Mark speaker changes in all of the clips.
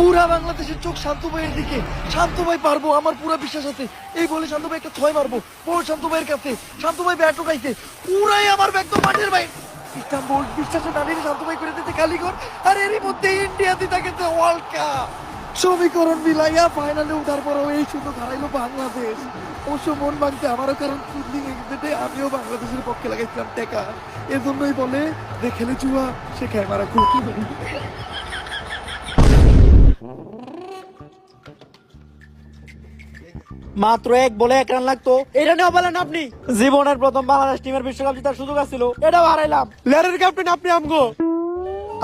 Speaker 1: পুরা বাংলাদেশের চোখ শান্ত ভাইয়ের দিকে। শান্ত ভাই, পারব আমার পুরা বিশ্বাস আছে। এই বলে শান্ত ভাই একটা ছয় মারবো। বল শান্ত ভাইয়ের কাছে। শান্ত ভাই ব্যাট ঢোকাইছে পুরাই আমার ব্যাগ তো মাঠের ভাই। ইস্তাম্বুল বিশ্বাসে দাঁড়িয়ে শান্ত ভাই করে দিতে কালীগড়। আর এরই মধ্যে ইন্ডিয়াতে থাকে ওয়ার্ল্ড কাপ। সমীকরণ মিলাইয়া ফাইনালে উঠার পরও এই সুযোগ হারাইলো বাংলাদেশ। অবশ্য মন ভাঙতে আমারও কারণ চুদলিং এক্সিডেন্টে আমিও বাংলাদেশের পক্ষে লাগাইছিলাম টেকা। এজন্যই বলে যে খেলে জুয়া, সে খায় মারা খুব
Speaker 2: মাত্র এক বলে এক রান লাগতো। এটা নেওয়া পেলেন আপনি। জীবনের প্রথম বাংলাদেশ টিমের বিশ্বকাপ জেতার সুযোগ আছিল। এটাও হারাইলাম। লেয়ারের ক্যাপ্টেন আপনি আমগো।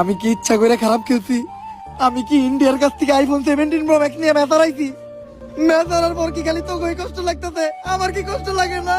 Speaker 1: আমি কি ইচ্ছা করে খারাপ খেলছি? আমি কি ইন্ডিয়ার কাছ থেকে আইফোন সেভেন্টিন প্রো ম্যাক্স নিয়ে ম্যাচ হারাইছি? ম্যাচ হারার পর কি খালি তো কষ্ট লাগতেছে? আমার কি কষ্ট লাগে না?